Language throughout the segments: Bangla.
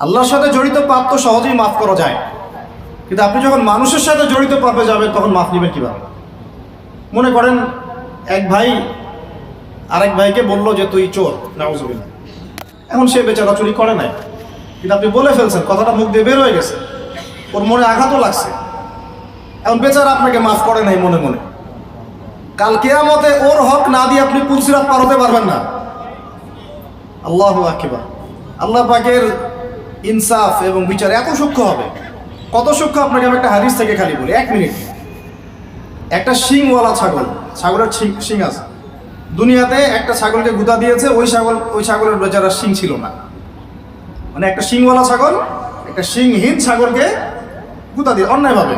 আল্লাহর সাথে জড়িত পাপ তো সহজেই মাফ করা যায়। কিন্তু আপনি যখন মানুষের সাথে জড়িত পাপে যাবেন, তখন মাফ নেবেন কীভাবে? মনে করেন, এক ভাই, আরেক ভাইকে বলল যে, তুই চোর, নাউজুবিল্লাহ। এখন সে বেচারা চুরি করে নাই। কিন্তু আপনি বলে ফেলছেন, কথাটা মুখ দিয়ে বের হয়ে গেছে। ওর মনে আঘাতও লাগছে। এখন বেচারা আপনাকে মাফ করে নাই মনে মনে। কাল কেয়ামতে ওর হক না দিয়ে আপনি পুলসিরাত পার হতে পারবেন না। আল্লাহ আল্লাহ পাকের ইনসাফ এবং বিচার এত সূক্ষ্ম হবে। কত সূক্ষ্ম আপনাকে আমি একটা হাদিস থেকে খালি বলি, এক মিনিট। একটা শিংওয়ালা ছাগল, ছাগলের শিং- শিং আছে। দুনিয়াতে একটা ছাগলকে গুদা দিয়েছে, ওই ছাগল, ওই ছাগলের বেচারা শিং ছিল না। মানে একটা শিংওয়ালা ছাগল, একটা শিংহীন ছাগলকে গুদা দিয়ে, অন্যায়ভাবে।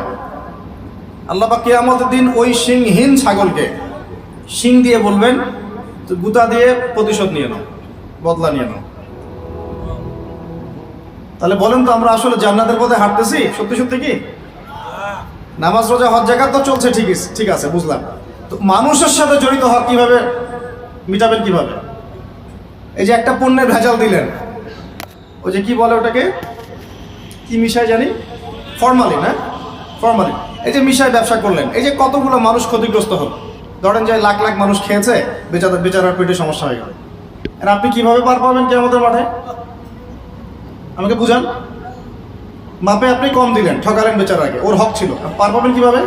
আল্লাহ পাক কিয়ামতের দিন ওই শিংহীন ছাগলকে শিং দিয়ে বলবেন গুতা দিয়ে প্রতিশোধ নিয়ে নাও, বদলা নিয়ে নাও। তাহলে বলেন তো, আমরা আসলে জান্নাতের পথে হাঁটতেছি? সত্যি সত্যি কি? নামাজ, রোজা, হজ জায়গা তো চলছে ঠিক ঠিক আছে, বুঝলাম। তো মানুষের সাথে জড়িত হক কীভাবে, মিটাবেন কীভাবে? এই যে একটা পণ্যের ভেজাল দিলেন। ওই যে কি বলে ওটাকে? কি মিশায় জানি? ফর্মালিন হ্যাঁ? ফর্মালিন। এই যে মিশায় ব্যবসা করলেন, এই যে কতগুলো মানুষ ক্ষতিগ্রস্ত হল। ধরেন যে লাখ লাখ মানুষ খেয়েছে, বেচারা বেচারার পেটে সমস্যা হয়ে গেল। আপনি কীভাবে পার পাবেন কে আমাদের মাঠে? আমাকে বুঝান। মাপে আপনি কম দিলেন, ঠকালেন বেচারাকে। ওর হক ছিল। পার পাবেন কীভাবে?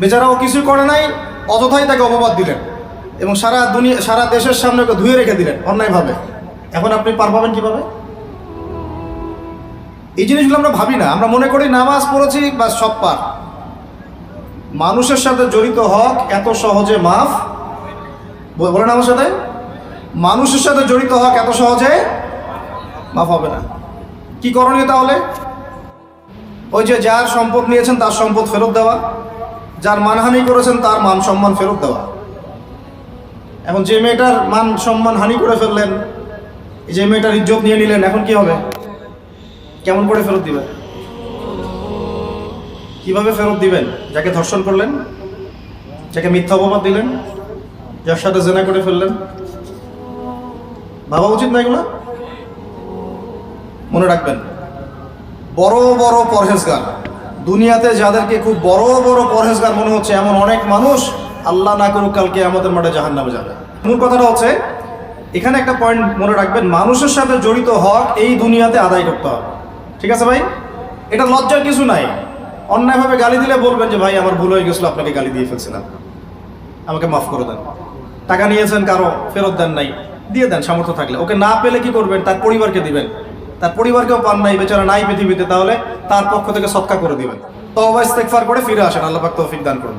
বেচারা ও কিছু করে নাই, অযথাই তাকে অপবাদ দিলেন। এবং সারা দুনিয়া, সারা দেশের সামনে ওকে ধুয়ে রেখে দিলেন, অন্যায়ভাবে। এখন আপনি পার পাবেন কীভাবে? এই জিনিসগুলো আমরা ভাবি না। আমরা মনে করি নামাজ পড়েছি বা সব পার। মানুষের সাথে জড়িত হক এত সহজে মাফ? বলেন আমার সাথে। মানুষের সাথে জড়িত হক এত সহজে মাফ হবে না। কি করণীয় তাহলে? ওই যে যার সম্পদ নিয়েছেন তার সম্পদ ফেরত দেওয়া, যার মানহানি করেছেন তার মান সম্মান ফেরত দেওয়া। এখন যে মেয়েটার মান সম্মান হানি করে ফেললেন যে মেয়েটার ইজ্জত নিয়ে নিলেন, এখন কি হবে? কেমন করে ফেরত দিবেন? কীভাবে ফেরত দিবেন? যাকে ধর্ষণ করলেন, যাকে মিথ্যা অপবাদ দিলেন, যার সাথে জেনা করে ফেললেন। ভাবা উচিত না এগুলো? মনে রাখবেন। বড় বড় পরহেজগার। দুনিয়াতে যাদেরকে খুব বড় বড় পরহেজগার মনে হচ্ছে এমন অনেক মানুষ, আল্লাহ না করুক কালকে আমাদের মাঠে জাহান নামে যাবে। মূল কথাটা হচ্ছে, এখানে একটা পয়েন্ট মনে রাখবেন, মানুষের সাথে জড়িত হক এই দুনিয়াতে আদায় করতে হবে। ঠিক আছে ভাই? এটা লজ্জার কিছু নাই। অন্যায়ভাবে গালি দিলে বলবেন যে, ভাই, আমার ভুল হয়ে গেছিল, আপনাকে গালি দিয়ে ফেলছিলাম। আমাকে মাফ করে দেন। টাকা নিয়েছেন কারও, ফেরত দেন নাই। দিয়ে দেন সামর্থ্য থাকলে। ওকে না পেলে কি করবেন? তার পরিবারকে দিবেন। তার পরিবারকেও পান নাই, বেচারা নাই পৃথিবীতে, তাহলে তার পক্ষ থেকে সৎকা করে দিবেন। তবা ইস্তেকফার করে ফিরে আসেন, আল্লাহ তৌফিক দান করুন।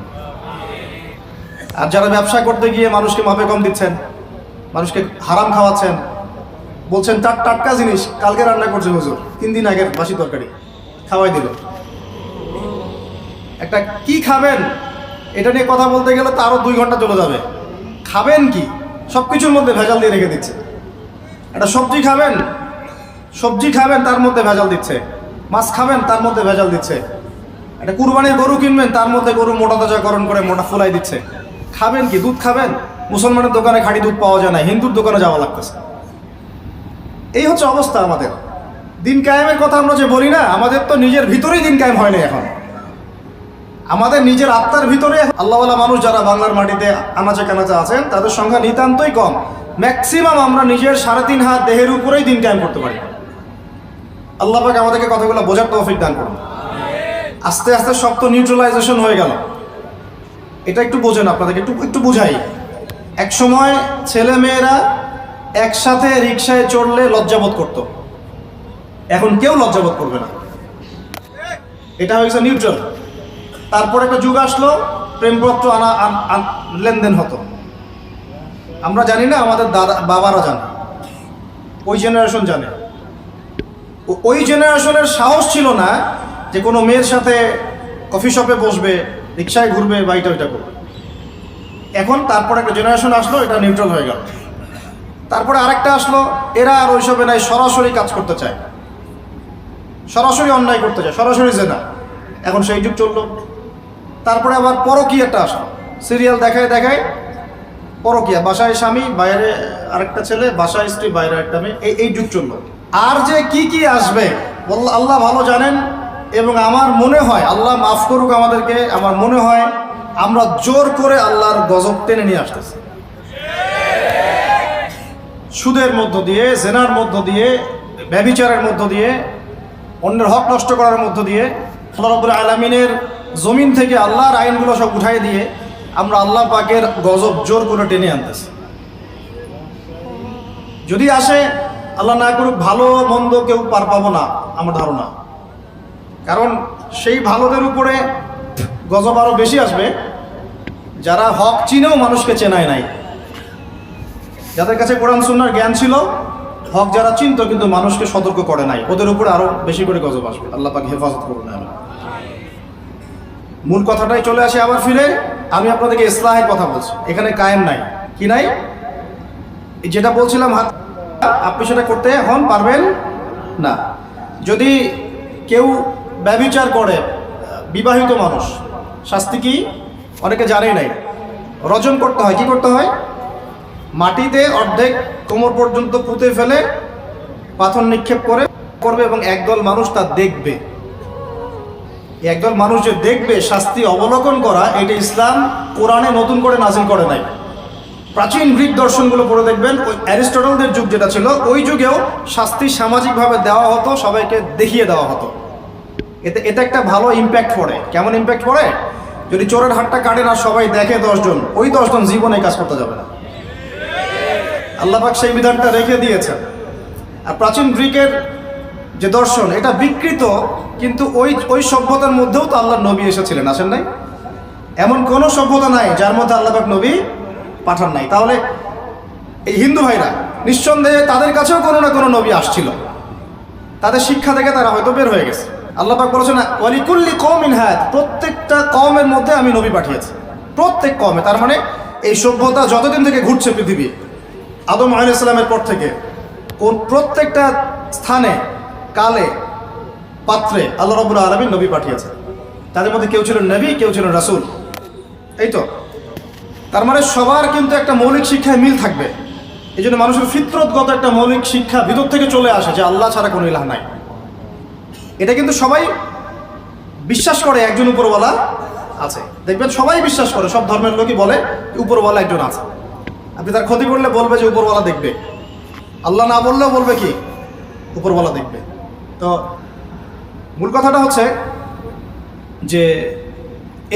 আর যারা ব্যবসা করতে গিয়ে মানুষকে মাপে কম দিচ্ছেন, মানুষকে হারাম খাওয়াচ্ছেন, বলছেন টাট টাটকা জিনিস, কালকে রান্না করছে হুজুর, তিন দিন আগের বাসি তরকারি, খাওয়াই দিল। একটা, কি খাবেন? এটা নিয়ে কথা বলতে গেলে তো আরও দুই ঘণ্টা চলে যাবে। খাবেন কি? সব কিছুর মধ্যে ভেজাল দিয়ে রেখে দিচ্ছে। একটা, সবজি খাবেন? সবজি খাবেন, তার মধ্যে ভেজাল দিচ্ছে। মাছ খাবেন, তার মধ্যে ভেজাল দিচ্ছে। একটা কুরবানির গরু কিনবেন, তার মধ্যে গরু মোটা তাজাকরণ করে মোটা ফুলাই দিচ্ছে। খাবেন কি? দুধ খাবেন? মুসলমানের দোকানে খাঁটি দুধ পাওয়া যায় না, হিন্দুর দোকানে যাওয়া লাগতেছে। এই হচ্ছে অবস্থা আমাদের। দিন কায়েমের কথা আমরা যে বলি না, আমাদের তো নিজের ভিতরেই দিন কায়েম হয় না এখন। আমাদের নিজের আত্মার ভিতরে আল্লাহওয়ালা মানুষ যারা বাংলার মাটিতে আনাচে কানাচে আছেন, তাদের সংখ্যা নিতান্তই কম। ম্যাক্সিমাম আমরা নিজের সাড়ে তিন হাত দেহের উপরেই দিন কায়েম করতে পারি। আল্লাহ পাক আমাদেরকে কথাগুলো বোঝার তৌফিক দান করুন। আস্তে আস্তে সব তো নিউট্রালাইজেশন হয়ে গেল। এটা একটু বোঝেন আপনাদেরকে, একটু একটু বুঝাই। এক সময় ছেলে মেয়েরা একসাথে রিক্সায় চড়লে লজ্জাবোধ করত। এখন কেউ লজ্জাবোধ করবে না। এটা হয়েছে নিউট্রাল তারপর একটা যুগ আসলো, প্রেমপত্র আনা লেনদেন হতো। আমরা জানি না, আমাদের দাদা, বাবারা জানে। ওই জেনারেশন জানে। ওই জেনারেশনের সাহস ছিল না যে কোনো মেয়ের সাথে কফি শপে বসবে, রিক্সায় ঘুরবে বা এটা ওইটা করবে। এখন তারপর একটা জেনারেশন আসলো, এটা নিউট্রাল হয়ে গেল। তারপরে আরেকটা আসলো, এরা আর ওইসবে নাই, সরাসরি কাজ করতে চায়। সরাসরি অন্যায় করতে চায়, সরাসরি জেনা। এখন সেই যুগ চলল। তারপরে আবার পরকীয়াটা আসলো। সিরিয়াল দেখায় দেখায় পরকীয়া, বাসায় স্বামী, বাইরে আরেকটা ছেলে, বাসায় স্ত্রী, বাইরে একটা মেয়ে, এই এই যুগ চলল। আর যে কি কি আসবে? আল্লাহ ভালো জানেন এবং আমার মনে হয়, আল্লাহ মাফ করুক আমাদেরকে, আমার মনে হয় আমরা জোর করে আল্লাহর গজব টেনে নিয়ে আসতেছি। সুদের মধ্য দিয়ে, জেনার মধ্য দিয়ে, ব্যবিচারের মধ্য দিয়ে, অন্যের হক নষ্ট করার মধ্য দিয়ে আল্লাহ রবুল আলমিনের জমিন থেকে আল্লাহর আইনগুলো সব উঠাই দিয়ে আমরা আল্লাহ পাকের গজব জোর করে টেনে আনতেছি। যদি আসে আল্লাহ না করুক ভালো মন্দ কেউ পার পাবো না, আমার ধারণা। কারণ সেই ভালোদের উপরে গজব আরও বেশি আসবে, যারা হক চিনেও মানুষকে চেনায় নাই। যাদের কাছে কোরআন সুন্নার জ্ঞান ছিল, হক যারা চিনত কিন্তু মানুষকে সতর্ক করে নাই, ওদের উপরে আরও বেশি করে গজব আসবে। আল্লাহ পাক হেফাজত করুন মূল কথাটাই চলে আসে আবার ফিরে, আমি আপনাদেরকে ইসলাহের কথা বলছি। এখানে কায়েম নাই। কি নাই? যেটা বলছিলাম হাত আপনি সেটা করতে এখন পারবেন না। যদি কেউ ব্যবিচার করে, বিবাহিত মানুষ, শাস্তি কি? অনেকে জানে নাই। রজন করতে হয়, কি করতে হয়? মাটিতে অর্ধেক কোমর পর্যন্ত পুঁতে ফেলে পাথর নিক্ষেপ করে, করবে এবং একদল মানুষ তা দেখবে। একদল মানুষ যে দেখবে, শাস্তি অবলোকন করা, এটা ইসলাম কোরআনে নতুন করে নাজিল করে নাই। প্রাচীন গ্রিক দর্শনগুলো পড়ে দেখবেন। ওই অ্যারিস্টটলদের যুগ যেটা ছিল, ওই যুগেও শাস্তি সামাজিকভাবে দেওয়া হতো, সবাইকে দেখিয়ে দেওয়া হতো। এতে এতে একটা ভালো ইম্প্যাক্ট পড়ে। কেমন ইম্প্যাক্ট পড়ে? যদি চোরের হাতটা কাটে না, সবাই দেখে দশজন, ওই দশজন জীবনে কাজ করতে যাবে না। আল্লাপাক সেই বিধানটা রেখে দিয়েছেন। আর প্রাচীন গ্রিকের যে দর্শন, এটা বিকৃত, কিন্তু ওই ওই সভ্যতার মধ্যেও তো আল্লাহ নবী এসেছিলেন, আসেন নাই? এমন কোনো সভ্যতা নাই যার মধ্যে আল্লাপাক নবী পাঠান নাই। তাহলে এই হিন্দু ভাইরা, নিঃসন্দেহে তাদের কাছেও কোনো না কোনো নবী আসছিল। তাদের শিক্ষা থেকে তারা হয়তো বের হয়ে গেছে। আল্লাহ পাক বলেছেন অলিকুল্লি কম ইনহায়াত প্রত্যেকটা কমের মধ্যে আমি নবী পাঠিয়েছি। প্রত্যেক কমে তার মানে এই সভ্যতা যতদিন থেকে ঘুরছে পৃথিবী, আদম আলাইসালামের পর থেকে, কোন প্রত্যেকটা স্থানে, কালে, পাত্রে আল্লাহ রবুল আলমী নবী পাঠিয়েছে তাদের মধ্যে কেউ ছিলেন নবী, কেউ ছিলেন রাসূল। এই তো তার মানে সবার কিন্তু একটা মৌলিক শিক্ষায় মিল থাকবে। এই জন্য মানুষের ফিতরতগত একটা মৌলিক শিক্ষা ভিতর থেকে চলে আসে যে আল্লাহ ছাড়া কোনো ইলাহ নাই। এটা কিন্তু সবাই বিশ্বাস করে, একজন উপরওয়ালা আছে। দেখবেন সবাই বিশ্বাস করে, সব ধর্মের লোকই বলে উপরওয়ালা একজন আছে। আপনি তার ক্ষতি করলে বলবে যে উপরওয়ালা দেখবে। আল্লাহ না বললেও বলবে কি? উপরওয়ালা দেখবে। তো মূল কথাটা হচ্ছে যে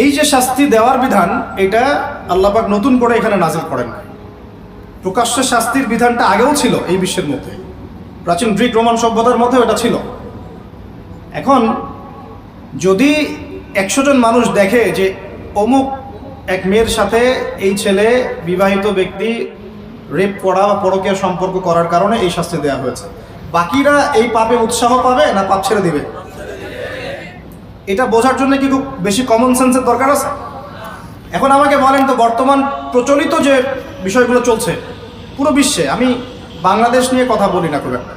এই যে শাস্তি দেওয়ার বিধান, এটা আল্লাপাক নতুন করে এখানে নাজিল করেন না প্রকাশ্য শাস্তির বিধানটা আগেও ছিল এই বিশ্বের মধ্যে। প্রাচীন গ্রিক রোমান সভ্যতার মধ্যে এটা ছিল। এখন, যদি একশো জন মানুষ দেখে যে অমুক এক মেয়ের সাথে এই ছেলে বিবাহিত ব্যক্তি রেপ করা বা পরকীয় সম্পর্ক করার কারণে এই শাস্তি দেওয়া হয়েছে, বাকিরা এই পাপে উৎসাহ পাবে না পাপ ছেড়ে দিবে? এটা বোঝার জন্য কি খুব বেশি কমন সেন্সের দরকার আছে? এখন আমাকে বলেন তো, বর্তমান প্রচলিত যে বিষয়গুলো চলছে, পুরো বিশ্বে, আমি বাংলাদেশ নিয়ে কথা বলি না খুব একটা।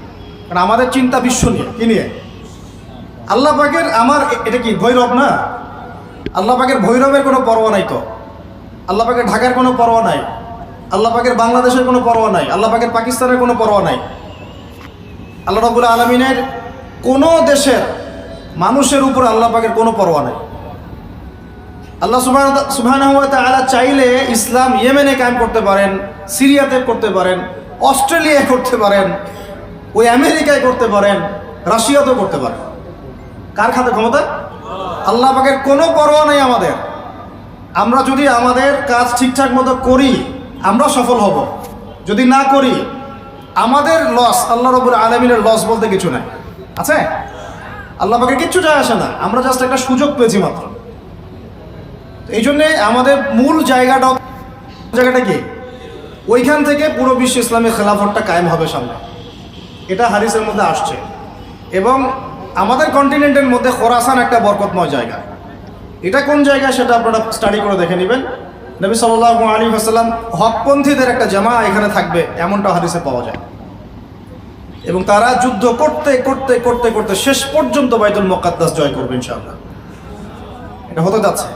কারণ আমাদের চিন্তা বিশ্ব নিয়ে, কি নিয়ে? আল্লাহ পাকের আমার এটা কি, ভৈরব না? আল্লাহ পাকের ভৈরবের কোনো পরোয়া নাই তো? আল্লাহ পাকের ঢাকার কোনো পরোয়া নাই? আল্লাহ পাকের বাংলাদেশের কোনো পরোয়া নাই? আল্লাহ পাকের পাকিস্তানের কোনো পরোয়া নাই? আল্লাহ রবুল আলমিনের কোনো দেশের মানুষের উপর আল্লাহ পাকের কোনো পরোয়া নাই। আল্লাহ সুবাহ সুবাহ চাইলে ইসলাম ইয়েমেনে কায়েম করতে পারেন, সিরিয়াতে করতে পারেন, অস্ট্রেলিয়ায় করতে পারেন, ওই আমেরিকায় করতে পারেন, রাশিয়াতেও করতে পারেন। কার খাতে ক্ষমতা? আল্লাহ পাকের কোনো পরোয়া নেই আমাদের। আমরা যদি আমাদের কাজ ঠিকঠাক মতো করি, আমরা সফল হব। যদি না করি, আমাদের লস আল্লাহ রবুল আলমিনের লস বলতে কিছু নাই। আছে? আল্লাহ পাকে কিচ্ছু যায় আসে না। আমরা জাস্ট একটা সুযোগ পেয়েছি মাত্র। এই জন্যে আমাদের মূল জায়গাটা জায়গাটা কি? ওইখান থেকে পুরো বিশ্ব ইসলামের খেলাফতটা কায়েম হবে সামনে। এটা হারিসের মধ্যে আসছে। এবং আমাদের কন্টিনেন্টের মধ্যে খোরাসান একটা বরকতময় জায়গা। এটা কোন জায়গা সেটা আপনারা স্টাডি করে দেখে নেবেন। নবী সাল্লাহ আলী আসাল্লাম হকপন্থীদের একটা জামা এখানে থাকবে, এমনটা হাদিসে পাওয়া যায়। এবং তারা যুদ্ধ করতে করতে করতে করতে শেষ পর্যন্ত বাইতুল মোকাদ্দাস জয় করবে ইনশাআল্লাহ। এটা হতে যাচ্ছে।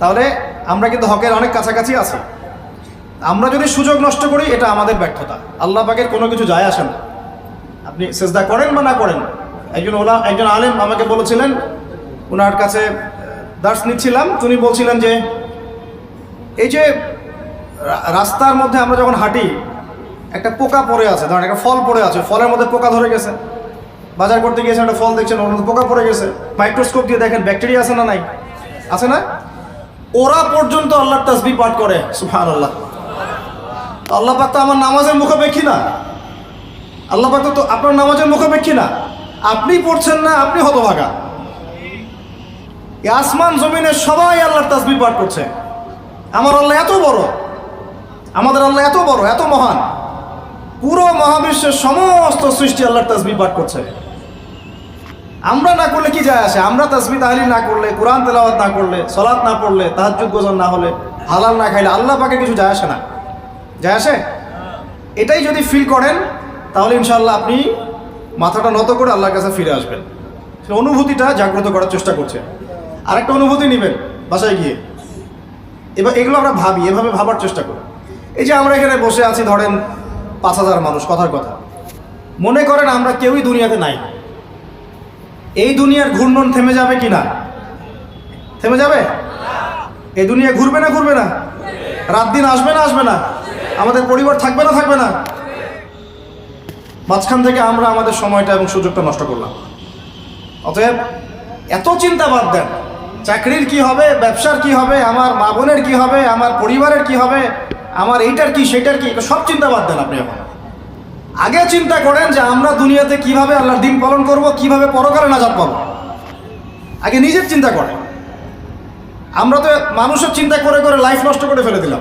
তাহলে আমরা কিন্তু হকের অনেক কাছাকাছি আছি। আমরা যদি সুযোগ নষ্ট করি, এটা আমাদের ব্যর্থতা। আল্লাহ পাকের কোনো কিছু যায় আসে না। আপনি সেজদা করেন বা না করেন, একজন ওলা, একজন আলেম আমাকে বলেছিলেন ওনার কাছে দার্স নিচ্ছিলাম উনি বলছিলেন যে, এই যে রাস্তার মধ্যে আমরা যখন হাঁটি একটা পোকা পড়ে আছে, ধরেন একটা ফল পড়ে আছে, ফলের মধ্যে পোকা ধরে গেছে। বাজার করতে গিয়েছেন, একটা ফল দেখছেন, ওর মধ্যে পোকা পড়ে গেছে। মাইক্রোস্কোপ দিয়ে দেখেন, ব্যাকটেরিয়া আছে না নাই? আছে না? ওরা পর্যন্ত আল্লাহর তাসবি পাঠ করে সুফান আল্লাহ আল্লাহ পাক তো আমার নামাজের মুখাপেক্ষী না। আল্লাহ পাক তো আপনার নামাজের মুখাপেক্ষী না। আপনি পড়ছেন না, আপনি হতভাগা। আসমান জমিনে সবাই আল্লাহর তাসবি পাঠ করছে। আমার আল্লাহ এত বড়। আমাদের আল্লাহ এত বড়, এত মহান। পুরো মহাবিশ্বের সমস্ত সৃষ্টি আল্লাহর তাসবি পাঠ করছে। আমরা না করলে কি যায় আসে? আমরা তাসবি তাহলি না করলে, কোরআন তেলাওয়াত না করলে, সলাৎ না পড়লে, তাহাজ্জুদ গোজন না হলে, হালাল না খাইলে আল্লাহ পাকে কিছু যায় আসে না। যায় আসে? এটাই যদি ফিল করেন, তাহলে ইনশাআল্লাহ আপনি মাথাটা নত করে আল্লাহর কাছে ফিরে আসবেন। সেই অনুভূতিটা জাগ্রত করার চেষ্টা করছে। আরেকটা অনুভূতি নেবেন বাসায় গিয়ে। এবার এগুলো আমরা ভাবি, এভাবে ভাবার চেষ্টা করি। এই যে আমরা এখানে বসে আছি, ধরেন পাঁচ হাজার মানুষ, কথার কথা। মনে করেন আমরা কেউই দুনিয়াতে নাই। এই দুনিয়ার ঘূর্ণন থেমে যাবে কি না? থেমে যাবে? এই দুনিয়া ঘুরবে না ঘুরবে না? রাত দিন আসবে না আসবে না? আমাদের পরিবার থাকবে না থাকবে না? মাঝখান থেকে আমরা আমাদের সময়টা এবং সুযোগটা নষ্ট করলাম। অতএব এত চিন্তা বাদ দেন। চাকরির কি হবে? ব্যবসার কি হবে? আমার মা বোনের কি হবে? আমার পরিবারের কি হবে? আমার এইটার কি, সেটার কি? সব চিন্তা বাদ দেন আপনি এখন। আগে চিন্তা করেন যে আমরা দুনিয়াতে কীভাবে আল্লাহর দিন পালন করব, কীভাবে পরকালে নাজাত পাবো। আগে নিজের চিন্তা করেন। আমরা তো মানুষের চিন্তা করে করে লাইফ নষ্ট করে ফেলে দিলাম।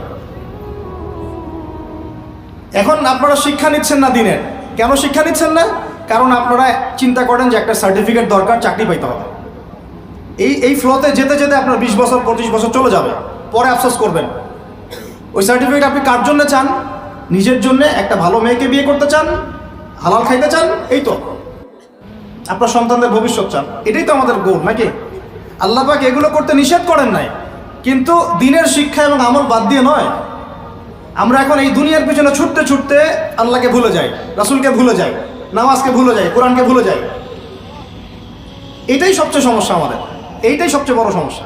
এখন আপনারা শিক্ষা নিচ্ছেন না দিনের। কেন শিক্ষা নিচ্ছেন না? কারণ আপনারা চিন্তা করেন যে একটা সার্টিফিকেট দরকার, চাকরি পাইতে হবে। এই এই ফ্লোতে যেতে যেতে আপনার বিশ বছর, পঁচিশ বছর চলে যাবে। পরে আফসোস করবেন। ওই সার্টিফিকেট আপনি কার জন্য চান? নিজের জন্য একটা ভালো মেয়েকে বিয়ে করতে চান? হালাল খাইতে চান? এই তো। আপনার সন্তানদের ভবিষ্যৎ চান। এটাই তো আমাদের গোল নাকি? আল্লাহ পাক এগুলো করতে নিষেধ করেন নাই। কিন্তু দিনের শিক্ষা এবং আমল বাদ দিয়ে নয়। আমরা এখন এই দুনিয়ার পিছনে ছুটতে ছুটতে আল্লাহকে ভুলে যাই, রাসুলকে ভুলে যাই, নামাজকে ভুলে যাই, কোরআনকে ভুলে যাই। এটাই সবচেয়ে সমস্যা আমাদের। এইটাই সবচেয়ে বড় সমস্যা।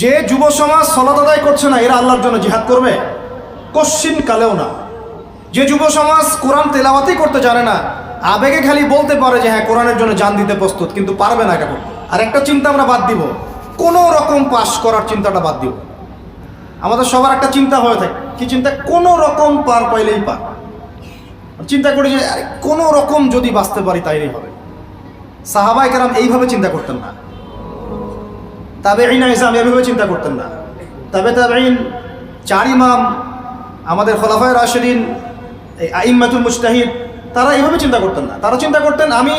যে যুব সমাজ সলাত আদায় করছে না, এরা আল্লাহর জন্য জিহাদ করবে? কশ্চিন কালেও না। যে যুব সমাজ কোরআন তেলাওয়াতই করতে জানে না, আবেগে খালি বলতে পারে যে হ্যাঁ কোরআনের জন্য জান দিতে প্রস্তুত, কিন্তু পারবে না এটা আর একটা চিন্তা আমরা বাদ দিব, কোনো রকম পাশ করার চিন্তাটা বাদ দিব। আমাদের সবার একটা চিন্তা হয়ে থাকে, কি চিন্তা? কোনো রকম পার পাইলেই পার। চিন্তা করি যে কোনো রকম যদি বাঁচতে পারি তাইলেই হবে। সাহাবাই কেরাম এইভাবে চিন্তা করতেন না। তাবে ইনা ইসলাম এভাবে চিন্তা করতেন না তবে তাবেইন চার ইমাম আমাদের খলাফায় রাশেদিন এই আইম্মাতুল মুস্তাহিদ তারা এইভাবে চিন্তা করতেন না তারা চিন্তা করতেন আমি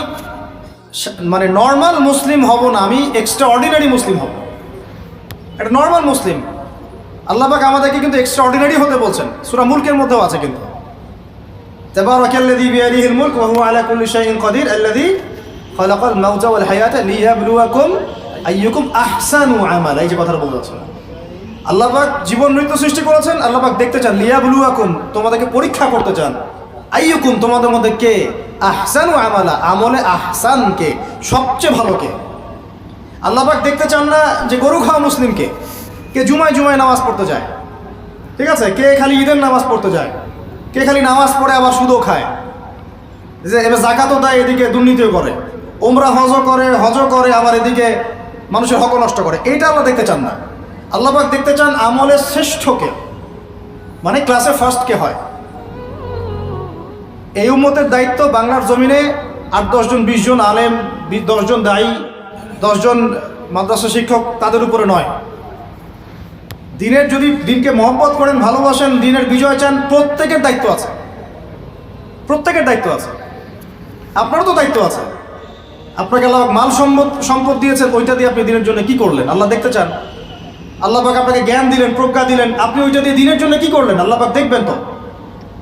সা- মানে নর্মাল মুসলিম হব না আমি এক্সট্রা অর্ডিনারি মুসলিম হব একটা নর্মাল মুসলিম আল্লাহ পাক আমাদেরকে কিন্তু এক্সট্রা অর্ডিনারি হতে বলছেন সুরা মুলকের মধ্যেও আছে কিন্তু تبارك الذي بيده الملك وهو على كل شيء قدير الذي خلق الموت والحياة ليبلوكم আইয়ুকুম আহসানু আমাল, এই যে কথাটা বলতে পারছ আল্লাহবাক জীবন নৃত্য সৃষ্টি করেছেন আল্লাহবাক দেখতে চান, লিয়াবলুয়াকুম, তোমাদেরকে পরীক্ষা করতে চান। আইয়ুকুম, তোমাদের মধ্যে কে? আহসানু আমালা, আমলে আহসান কে সবচেয়ে ভালো কে? আল্লাহবাক দেখতে চান না যে গরু খাওয়া মুসলিমকে কে? জুমায় জুমায় নামাজ পড়তে যায়। ঠিক আছে? কে খালি ঈদের নামাজ পড়তে যায়? কে খালি নামাজ পড়ে আবার সুদও খায়? যে এবার জাকাতও দেয় এদিকে, দুর্নীতিও করে। ওমরা হজও করে হজও করে, আবার এদিকে মানুষের হক নষ্ট করে। এইটা আল্লাহ দেখতে চান না। আল্লাহবাক দেখতে চান আমলের শ্রেষ্ঠকে। মানে ক্লাসে ফার্স্ট কে হয়। এই উম্মতের দায়িত্ব বাংলার জমিনে আট দশজন বিশ জন আলেম দশজন দায়ী দশজন মাদ্রাসা শিক্ষক তাদের উপরে নয়। দিনের যদি দিনকে মহব্বত করেন, ভালোবাসেন, দিনের বিজয় চান, প্রত্যেকের দায়িত্ব আছে। প্রত্যেকের দায়িত্ব আছে। আপনারও তো দায়িত্ব আছে। আপনাকে আল্লাহ মাল সম্পদ সম্পদ দিয়েছেন, ওইটা দিয়ে আপনি দিনের জন্য কি করলেন? আল্লাহ দেখতে চান। আল্লাহ পাক আপনাকে জ্ঞান দিলেন, প্রজ্ঞা দিলেন। আপনি ওইটা দিয়ে দিনের জন্য কি করলেন? আল্লাহ পাক দেখবেন তো।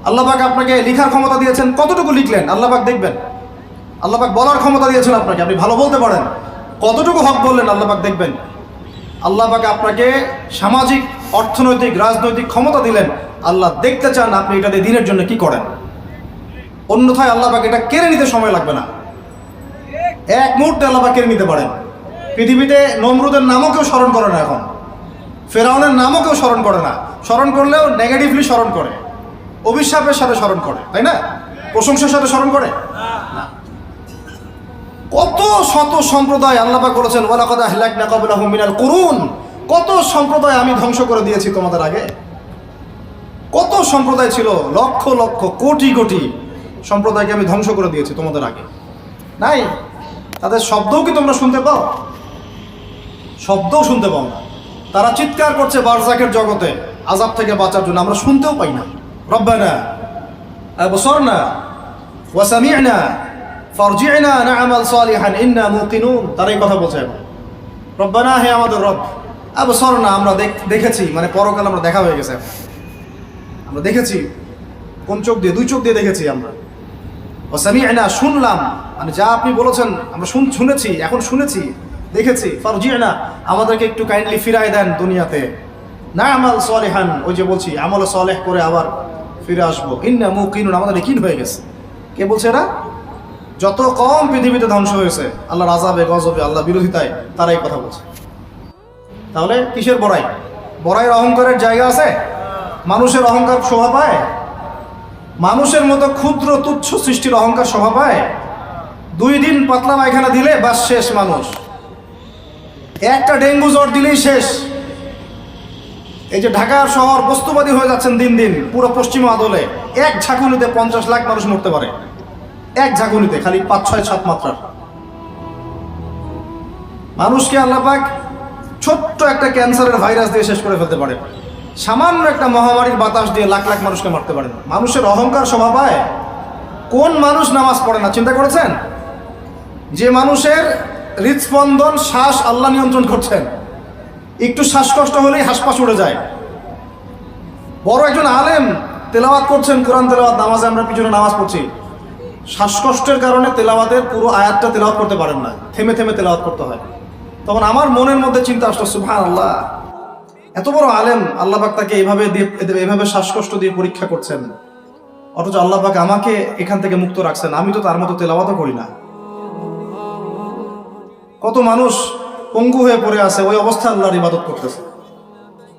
আল্লাহ পাক আপনাকে লেখার ক্ষমতা দিয়েছেন, কতটুকু লিখলেন? আল্লাহ পাক দেখবেন। আল্লাহ পাক বলার ক্ষমতা দিয়েছেন আপনাকে, আপনি ভালো বলতে পারেন। কতটুকু হক বললেন? আল্লাহ পাক দেখবেন। আল্লাহ পাক আপনাকে সামাজিক, অর্থনৈতিক, রাজনৈতিক ক্ষমতা দিলেন। আল্লাহ দেখতে চান আপনি এটা দিয়ে দিনের জন্য কি করেন। অন্যথায় আল্লাহ পাক এটা কেড়ে নিতে সময় লাগবে না। এক মুহূর্তে আল্লাহ কেড়ে নিতে পারেন। পৃথিবীতে নমরুদের নামও কেউ স্মরণ করে না এখন। ফেরাউনের নামও কেউ স্মরণ করে না। স্মরণ করলেও নেগেটিভলি স্মরণ করে। অভিশাপের সাথে স্মরণ করে, তাই না? প্রশংসার সাথে স্মরণ করে। কত শত সম্প্রদায় আল্লাপাক বলেছেন, ওয়ালাকাদ আহলাকনা ক্বাবলাহুম মিনাল কুরুন কত সম্প্রদায় আমি ধ্বংস করে দিয়েছি তোমাদের আগে। কত সম্প্রদায় ছিল, লক্ষ লক্ষ, কোটি কোটি সম্প্রদায়কে আমি ধ্বংস করে দিয়েছি তোমাদের আগে। নাই? তাদের শব্দও কি তোমরা শুনতে পাও? শব্দও শুনতে পাও না। তারা চিৎকার করছে বারজাকের জগতে, আজাব থেকে বাঁচার জন্য। আমরা শুনতেও পাই না। রব্বানা, আবসরনা ওয়াসামি'না ফারজি'না, না'মাল সালিহান, ইন্না মুকিনুন। তারা এই কথা বলছে রব্বানা, হে আমাদের রব, আবসরনা, আমরা দেখ- দেখেছি মানে পরকাল আমরা দেখা হয়ে গেছে আমরা দেখেছি, কোন চোখ দিয়ে? দুই চোখ দিয়ে দেখেছি আমরা। ওয়াসামি'না শুনলাম। মানে যা আপনি বলেছেন, আমরা শুন শুনেছি, এখন শুনেছি, দেখেছি। ফারজি'না, আমাদেরকে একটু কাইন্ডলি ফিরায় দেন দুনিয়াতে। না আমাল সালেহান, ওই যে বলছি, আমল সালেহ করে আবার ফিরে আসব। ইন্না মুকিনুন, আমাদের কিন হয়ে গেছে। কে বলছে এরা? যত কম পৃথিবীতে ধ্বংস হয়েছে আল্লাহ রাজাবে গজবে আল্লাহ বিরোধিতায়, তারাই কথা বলছে। তাহলে কিসের বড়াই? বড়াইয়ের অহংকারের জায়গা আছে? মানুষের অহংকার শোভা পায়? মানুষের মতো ক্ষুদ্র তুচ্ছ সৃষ্টির অহংকার শোভা পায়। দুই দিন পাতলা পায়খানা দিলে বাস শেষ মানুষ। একটা ডেঙ্গু জ্বর দিলেই শেষ। এই যে ঢাকার শহর বস্তুবাদী হয়ে যাচ্ছেন দিন দিন, পুরো পশ্চিম আদলে। এক ঝাঁকুনিতে পঞ্চাশ লাখ মানুষ মরতে পারে। এক ঝাঁকুনিতে, খালি পাঁচ, ছয় সাত মাত্রার। মানুষকে আল্লাপাক ছোট্ট একটা ক্যান্সারের ভাইরাস দিয়ে শেষ করে ফেলতে পারে। সামান্য একটা মহামারীর বাতাস দিয়ে লাখ লাখ মানুষকে মারতে পারেন। মানুষের অহংকার স্বভাবায় কোন মানুষ নামাজ পড়ে না? চিন্তা করেছেন? যে মানুষের হৃদস্পন্দন, শ্বাস আল্লাহ নিয়ন্ত্রণ করছেন। একটু শ্বাসকষ্ট হলেই হাসপাস উড়ে যায়। বড় একজন আলেম তেলাওয়াত করছেন, কোরআন তেলাওয়াত, নামাজে আমরা পিছনে নামাজ পড়ছি। শ্বাসকষ্টের কারণে তেলাওয়াতের পুরো আয়াতটা তেলাওয়াত করতে পারেন না। থেমে থেমে তেলাওয়াত করতে হয়। তখন আমার মনের মধ্যে চিন্তা আসলো সুবহান আল্লাহ এত বড় আলেম আল্লাহ পাক তাকে এইভাবে এইভাবে শ্বাসকষ্ট দিয়ে পরীক্ষা করছেন। অথচ আল্লাহ পাক আমাকে এখান থেকে মুক্ত রাখছেন। আমি তো তার মতো তেলাওয়াতও করি না। কত মানুষ পঙ্গু হয়ে পড়ে আছে, ওই অবস্থা আল্লাহর ইবাদত করতেছে।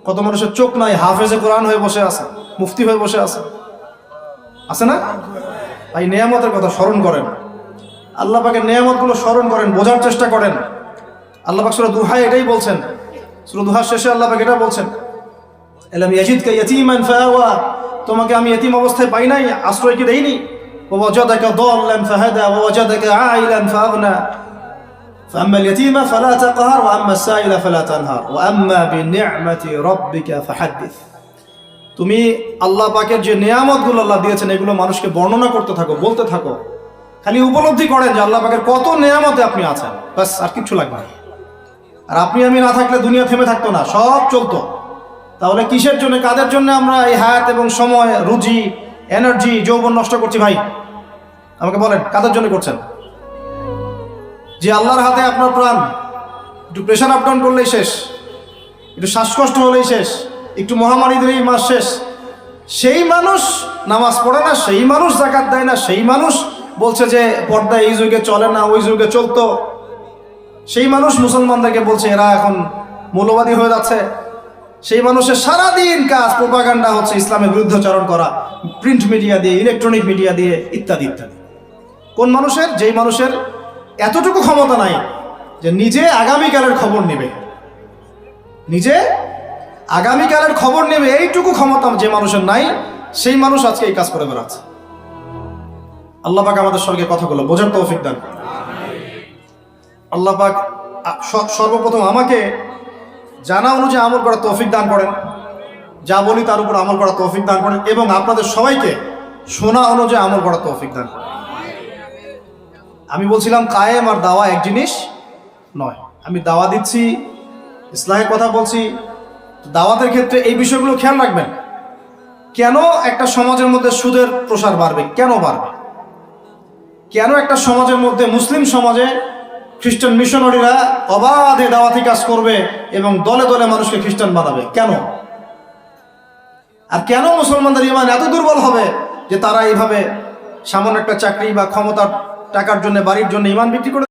কত মানুষের চোখ নাই, হাফেজে কোরআন হয়ে বসে আছে, মুফতি হয়ে বসে আছে। আছে না? তাই নেয়ামতের কথা স্মরণ করেন। আল্লাহ পাকের নেয়ামতগুলো স্মরণ করেন, বোঝার চেষ্টা করেন। আল্লাহ পাক সুরা দুহাই এটাই বলছেন সুরা দুহার শেষে আল্লাহ পাক এটা বলছেন এলাম ইয়াজিদকে ইয়াতিমান ফাওয়া তোমাকে আমি এতিম অবস্থায় পাই নাই আশ্রয় কি দেইনি ওয়াজাদাকা দাল্লান ফাহাদা ওয়াজাদাকা আইলান ফাগনা فأما اليتيم فلا تقهر وأما السائل فلا تنهر وأما بنعمة ربك فحدث তুমি আল্লাহ পাকের যে নিয়ামতগুলো আল্লাহ দিয়েছেন এগুলো মানুষকে বর্ণনা করতে থাকো বলতে থাকো খালি উপলব্ধি করেন যে আল্লাহ পাকের কত নিয়ামতে আপনি আছেন ব্যাস আর কিচ্ছু লাগবে না আর আপনি আমি না থাকলে দুনিয়া থেমে থাকতো না, সব চলতো। তাহলে কিসের জন্য, কাদের জন্য আমরা এই হায়াত এবং সময়, রুজি এনার্জি যৌবন নষ্ট করছি ভাই? আমাকে বলেন, কাদের জন্য করছেন? যে আল্লাহর হাতে আপনার প্রাণ, একটু প্রেশার আপ ডাউন করলেই শেষ, একটু শ্বাসকষ্ট হলেই শেষ, একটু মহামারী দিলেই মাস শেষ, সেই মানুষ নামাজ পড়ে না, সেই মানুষ জাকাত দেয় না, সেই মানুষ বলছে যে পর্দা এই যুগে চলে না, ওই যুগে চলতো। সেই মানুষ মুসলমানদেরকে বলছে, এরা এখন মৌলবাদী হয়ে যাচ্ছে। সেই মানুষের সারাদিন কাজ, প্রোপাগান্ডা হচ্ছে ইসলামের বিরুদ্ধাচরণ করা, প্রিন্ট মিডিয়া দিয়ে, ইলেকট্রনিক মিডিয়া দিয়ে, ইত্যাদি ইত্যাদি। কোন মানুষের? যেই মানুষের এতটুকু ক্ষমতা নাই যে নিজে আগামীকালের খবর নেবে। নিজে আগামীকালের খবর নেবে, এইটুকু ক্ষমতা যে মানুষের নাই, সেই মানুষ আজকে এই কাজ করে বেড়াচ্ছে। আল্লাহ পাক আমাদের সঙ্গে কথাগুলো বোঝার তৌফিক দান করেন। আল্লাহ পাক সর্বপ্রথম আমাকে জানা অনুযায়ী আমল করার তৌফিক দান করেন। যা বলি তার উপর আমল করার তৌফিক দান করেন এবং আপনাদের সবাইকে শোনা অনুযায়ী আমল করার তৌফিক দান করেন। আমি বলছিলাম, কায়েম আর দাওয়া এক জিনিস নয়। আমি দাওয়া দিচ্ছি ইসলামের কথা বলছি। দাওয়াতের ক্ষেত্রে এই বিষয়গুলো খেয়াল রাখবেন। কেন একটা সমাজের মধ্যে সুদের প্রসার বাড়বে? কেন বাড়বে? কেন একটা সমাজের মধ্যে মুসলিম সমাজে খ্রিস্টান মিশনারিরা অবাধে দাওয়াতি কাজ করবে এবং দলে দলে মানুষকে খ্রিস্টান বানাবে। কেন? আর কেন মুসলমানদের ইমান এত দুর্বল হবে যে তারা এইভাবে সামান্য একটা চাকরি বা ক্ষমতার টাকার জন্য, বাড়ির জন্য ইমান বিক্রি করে